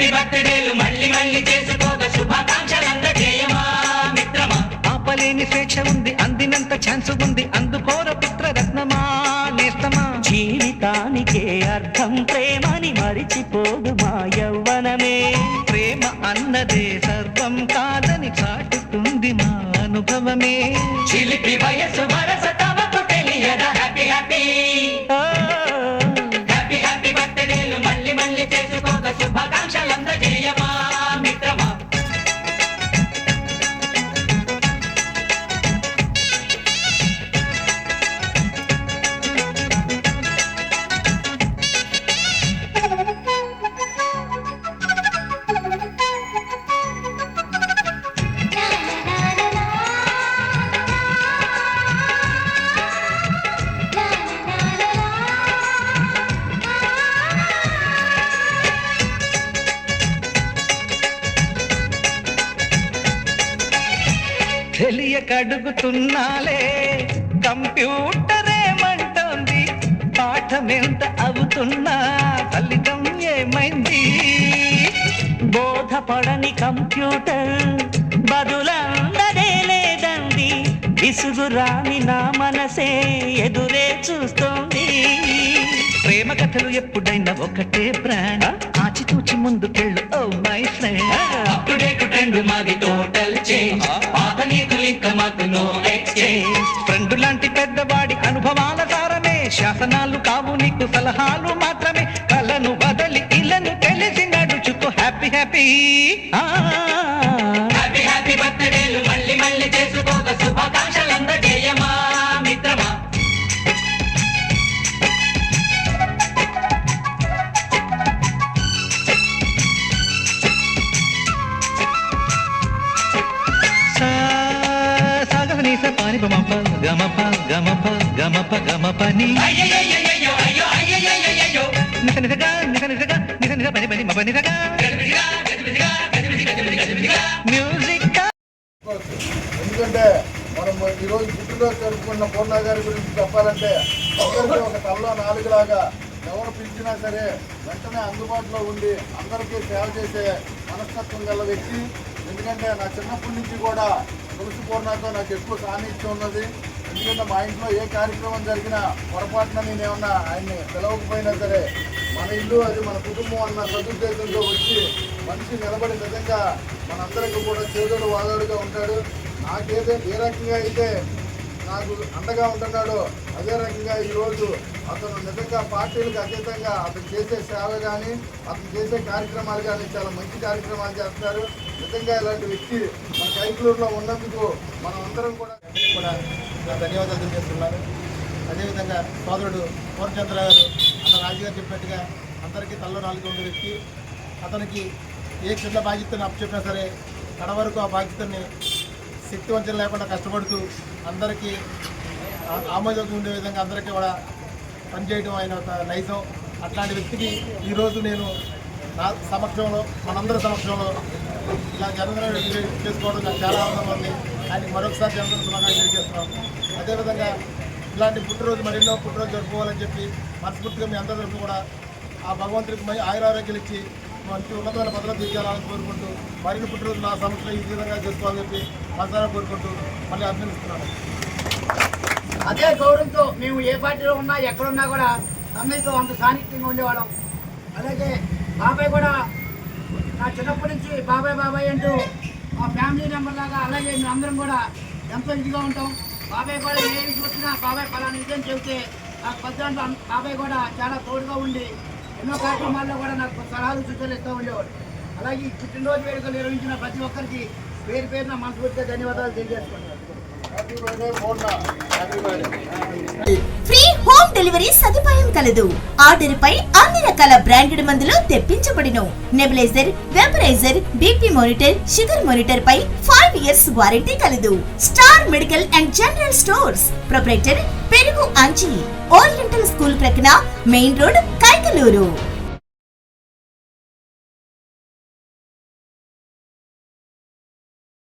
Happy బర్త్డేలు మళ్ళీ మళ్ళీ చేసుకోక శుభాకాంక్షలంతా మిత్రమా? ఆపలేని స్వేచ్ఛ ఉంది అందినంత ఛాన్స్ ఉంది అందుకోర పుత్ర రత్నమా నేస్తమా? జీవితానికే అర్థం ప్రేమని మరిచిపోదు మా యవ్వనమే. ప్రేమ అన్నదే సర్వం కాదని చాటుతుంది మా అనుభవమే. చిలిపి వయసు వరసతా తెలియక అడుగుతున్నాలే కంప్యూటర్ ఏమంటోంది పాఠమెంత అవుతున్నా? ఫలితం ఏమైంది? బోధపడని కంప్యూటర్ బదులందదే లేదండి విసుగురాని నా మనసే ఎదురే చూస్తోంది. ప్రేమ కథలు ఎప్పుడైనా ఒకటే బ్రాండ్ ఆచితూచి ముందుకెళ్ళు ఓ మై ఫ్రెండ్. మాది టోటల్ చేంజ్. పాత ఎక్స్చేంజ్ ఫ్రెండ్ లాంటి పెద్దవాడి అనుభవాల సారమే. శాసనాలు కావు నీకు సలహాలు మాత్రమే. కలను బదలి ఇలను తెలిసి నడుచుకో హ్యాపీ హ్యాపీ. పని బమప గమప గమప గమప గమపని అయ్యయ్యయ్యయ్యో, పని పని మప మ్యూజిక్ ఎందుకంటే మనం ఈరోజు రోజు పుట్టినరోజు జరుపుకున్న పూర్ణ గారి గురించి చెప్పాలంటే అందరికీ ఒక తల్లో నాలుగులాగా ఎవరు పిలిచినా సరే వెంటనే అందుబాటులో ఉండి అందరికీ సేవ చేసే మనస్తత్వం గల వ్యక్తి ఎందుకంటే నా చిన్నప్పటి నుంచి కూడా తులసి పూర్ణతో నాకు ఎక్కువ సాన్నిధ్యం ఉన్నది. ఎందుకంటే మా ఇంట్లో ఏ కార్యక్రమం జరిగినా పొరపాటున నేనేమన్నా ఆయన్ని పిలవకపోయినా సరే మన ఇల్లు అది మన కుటుంబం అన్న సదుద్దేశంతో వచ్చి మనిషి నిలబడి నిజంగా మనందరికీ కూడా చేదోడు వాదోడుగా ఉంటాడు. నాకేదే ఏ రకంగా అయితే నాకు అండగా ఉంటున్నాడో అదే రకంగా ఈరోజు అతను నిజంగా పార్టీలకు అతీతంగా అతను చేసే సేవ కానీ అతను చేసే కార్యక్రమాలు కానీ చాలా మంచి కార్యక్రమాలు చేస్తారు నిజంగా ఇలాంటి వ్యక్తి మన కైకులూరులో ఉన్నందుకు మనం అందరం కూడా కూడా ధన్యవాదాలు తెలియజేస్తున్నారు అదేవిధంగా సోదరుడు పూర్ణచంద్ర గారు అన్న రాజుగారు చెప్పినట్టుగా అందరికీ తల్లో నాలుగు ఉండే వ్యక్తి. అతనికి ఏ చిన్న బాధ్యతను అప్పచెప్పినా సరే కడ వరకు ఆ బాధ్యతని శక్తివంచన లేకుండా కష్టపడుతూ అందరికీ ఆమోదం ఉండే విధంగా అందరికీ కూడా పనిచేయడం ఆయన ఒక నైజం. అట్లాంటి వ్యక్తికి ఈరోజు నేను నా సమక్షంలో మనందరి సమక్షంలో ఇలా జన్మదిన చేసుకోవడం నాకు చాలా ఆనందంగా ఉంది. ఆయనకి మరొకసారి జన్మదిన శుభాకాంక్షలు చేస్తున్నాం. అదేవిధంగా ఇలాంటి పుట్టినరోజు మరెన్నో పుట్టినరోజు జరుపుకోవాలని చెప్పి మనస్ఫూర్తిగా మీ అందరి తరఫున కూడా ఆ భగవంతుడికి మంచి ఆయురారోగ్యాలు ఇచ్చి మంచి ఉన్నతమైన భద్రత తీర్చాలని కోరుకుంటూ మరిన్ని పుట్టినరోజు నా సంవత్సరం ఈ విధంగా చేసుకోవాలని చెప్పి మనసారా కోరుకుంటూ మళ్ళీ అభినందిస్తున్నాను. అదే గౌరవంతో మేము ఏ పార్టీలో ఉన్నా ఎక్కడున్నా కూడా అన్నయ్యతో అంత సాన్నిహిత్యంగా ఉండేవాళ్ళం. అలాగే బాబాయ్ కూడా నా చిన్నప్పటి నుంచి బాబాయ్ బాబాయ్ అంటూ మా ఫ్యామిలీ మెంబర్ లాగా అలాగే మేము అందరం కూడా ఎంతో ఇదిగా ఉంటాం. బాబాయ్ కూడా ఏ చూసినా బాబాయ్ పలానా విషయం చెబితే నాకు పద్దాంట్లో బాబాయ్ కూడా చాలా తోడుగా ఉండి ఎన్నో కార్యక్రమాల్లో కూడా నాకు సలహాలు సూచనలు ఇస్తూ ఉండేవాడు. అలాగే ఈ పుట్టినరోజు వేడుకలు నిర్వహించిన ప్రతి ఒక్కరికి పేరు పేరున మనస్ఫూర్తిగా ధన్యవాదాలు తెలియజేసుకుంటున్నాను. ఫ్రీ హోమ్ డెలివరీ సదుపాయం కలదు. ఆర్డర్ పై అన్ని రకాల బ్రాండెడ్ మందులు తెప్పించబడును. Nebuliser vaporiser BP monitor sugar monitor పై ఫైవ్ ఇయర్స్ వారంటీ కలదు. Star medical and general stores. Proprietor పెరుగు అంచి ఓరియంటల్ స్కూల్ ప్రక్కన మెయిన్ రోడ్ కైకలూరు.